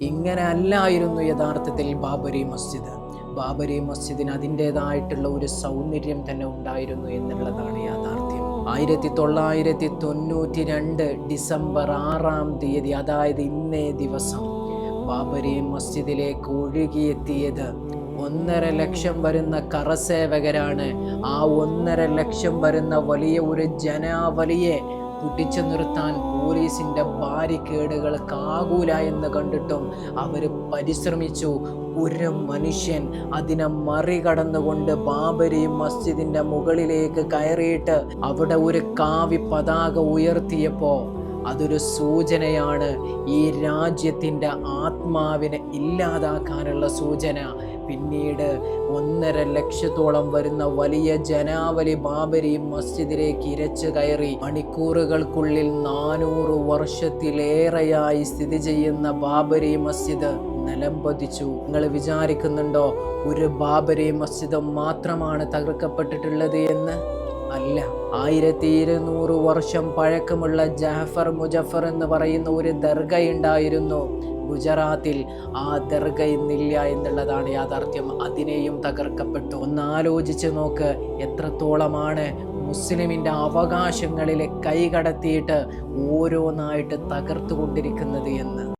ഇങ്ങനെ അല്ലായിരുന്നു യഥാർത്ഥത്തിൽ ബാബരി മസ്ജിദ്. ബാബരി മസ്ജിദിന് അതിന്റെതായിട്ടുള്ള ഒരു സൗന്ദര്യം തന്നെ ഉണ്ടായിരുന്നു എന്നുള്ളതാണ് യാഥാർത്ഥ്യം. ആയിരത്തി തൊള്ളായിരത്തി തൊണ്ണൂറ്റി രണ്ട് ഡിസംബർ ആറാം തീയതി അതായത് ഇന്നേ ദിവസം ബാബരി മസ്ജിദിലേക്ക് ഒഴുകിയെത്തിയത് ഒന്നര ലക്ഷം വരുന്ന കറസേവകരാണ്. ആ ഒന്നര ലക്ഷം വരുന്ന വലിയ ഒരു ജനാവലിയെ പിടിച്ചു നിർത്താൻ പോലീസിന്റെ ബാരിക്കേഡുകൾ കാകൂല എന്ന് കണ്ടിട്ടും അവർ പരിശ്രമിച്ചു. ഒരു മനുഷ്യൻ അതിനെ മറികടന്നുകൊണ്ട് ബാബരി മസ്ജിദിന്റെ മുകളിലേക്ക് കയറിയിട്ട് അവിടെ ഒരു കാവി പതാക ഉയർത്തിയപ്പോൾ അതൊരു സൂചനയാണ്. ഈ രാജ്യത്തിന്റെ ആത്മാവിനെ ഇല്ലാതാക്കാനുള്ള സൂചന. പിന്നീട് ഒന്നര ലക്ഷത്തോളം വരുന്ന വലിയ ജനാവലി ബാബരി മസ്ജിദിലേക്ക് ഇരച്ചു കയറി. മണിക്കൂറുകൾക്കുള്ളിൽ നാനൂറ് വർഷത്തിലേറെയായി സ്ഥിതി ചെയ്യുന്ന ബാബരി മസ്ജിദ് നിലംപതിച്ചു. നിങ്ങൾ വിചാരിക്കുന്നുണ്ടോ ഒരു ബാബരി മസ്ജിദ് മാത്രമാണ് തകർക്കപ്പെട്ടിട്ടുള്ളത് എന്ന്? അല്ല. ആയിരത്തി ഇരുന്നൂറ് വർഷം പഴക്കമുള്ള ജാഫർ മുജഫർ എന്ന് പറയുന്ന ഒരു ദർഗ ഉണ്ടായിരുന്നു. ഗുജറാത്തിൽ ആ ദർഗ ഇന്നില്ല എന്നുള്ളതാണ് യാഥാർത്ഥ്യം. അതിനെയും തകർക്കപ്പെട്ടു. ഒന്ന് ആലോചിച്ച് നോക്ക് എത്രത്തോളമാണ് മുസ്ലിമിന്റെ അവകാശങ്ങളിലെ കൈകടത്തിയിട്ട് ഓരോന്നായിട്ട് തകർത്തുകൊണ്ടിരിക്കുന്നത് എന്ന്.